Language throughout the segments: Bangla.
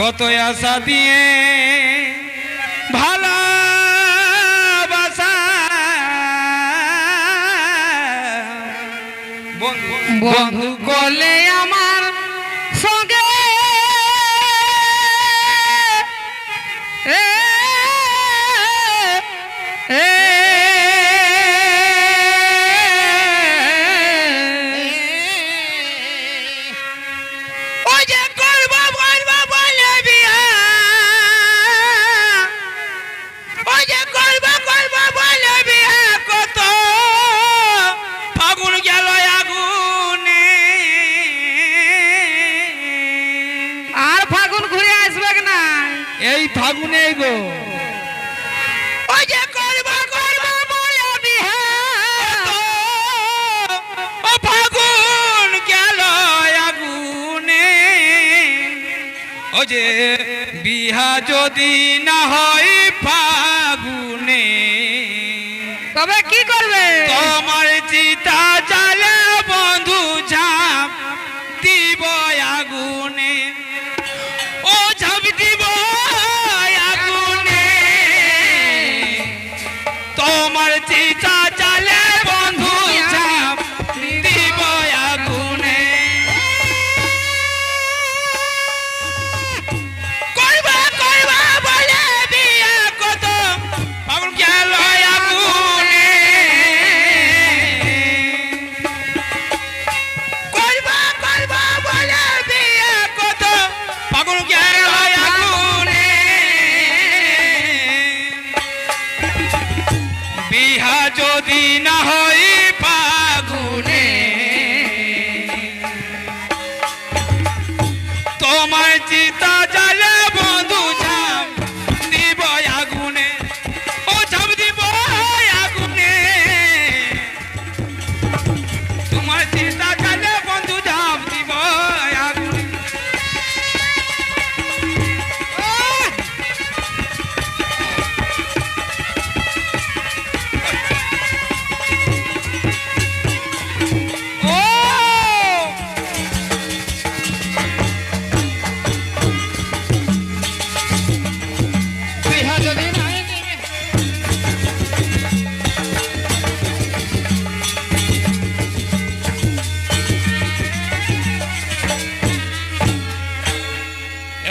কত আশা দিয়ে ভালোবাসা। বন্ধু বলে আমার এই ফাগুনে গো। ওই যে করব করব বলে বিয়া ও ফাগুন গেল আগুনে। ও যে বিহা যদি না হয় ফাগুনে। তবে কি করবে? তোমার চিতা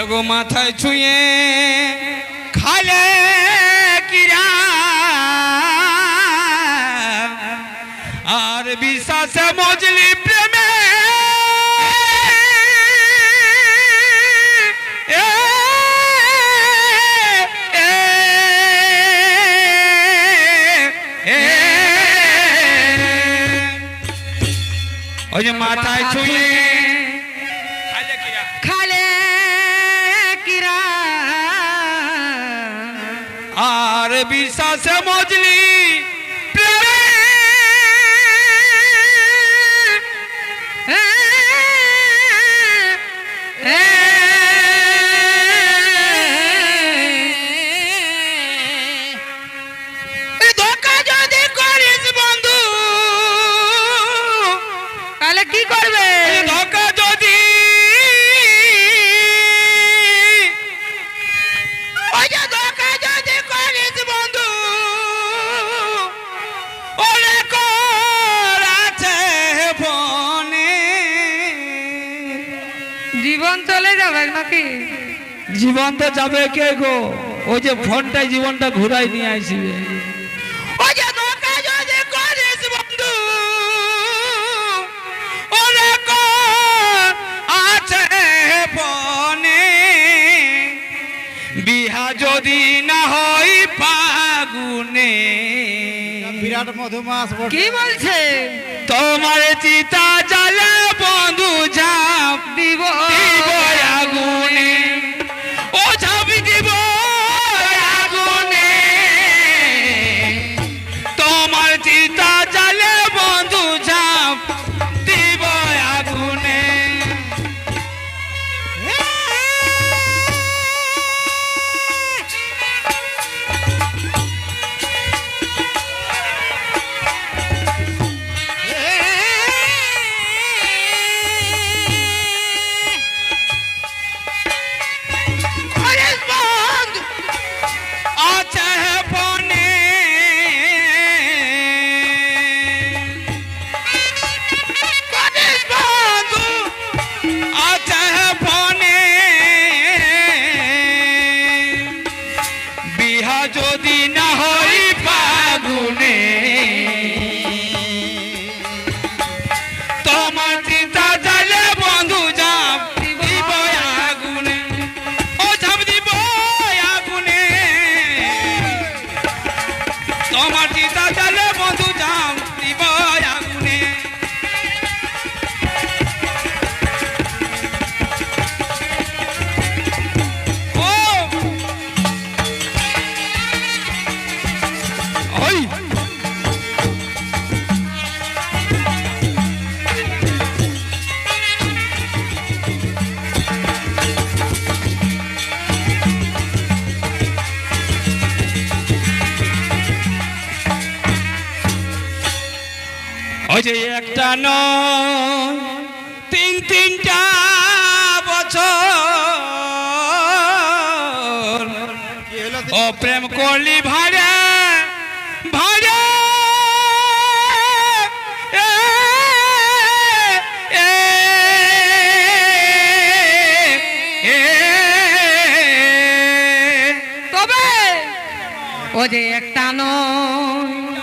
এগো মাথায় ছুঁয়ে খালে কিরা আর বিশ্বাসে মজলি প্রেমে। ওই মাথায় ছুঁয়ে জীবন চলে নাকি? জীবন তো যাবে কে গো? ওই যে ফোনটাই জীবনটা ঘুরাই নিয়ে আসবে ওই যে ধোকা যদি করিস বন্ধু ওরে আছে বনে। বিহা যদি না হয় ফাগুনে। বিরাট মধুমাস। কি বলছে? তোমার চিতা জালে বন্ধু ঝাপ দিব দিব আগুনে। ও ঝাপি দিব আগুনে। তোমার চিতা ওই যে একটা ন তিন তিনটা বছর। ও প্রেম করলি এ কবে ও যে একটা নয়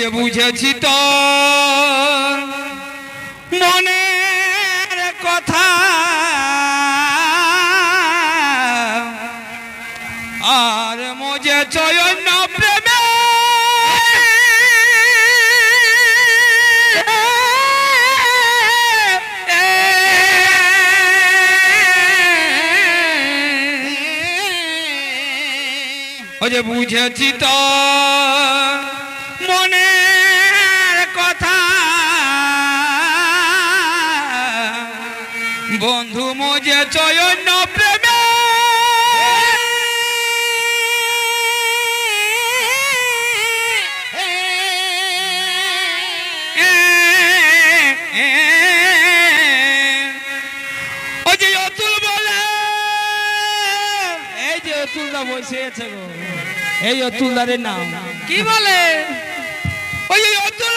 যে বুঝেছি তো মনের কথা। আর মজে চয়ন প্রেমে। বুঝেছি তো হয়েছে গো। এই অতুলদারের নাম। কি বলে? ওই অতুল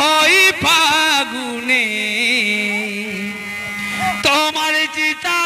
হয় ফাগুনে। তোমার চিতা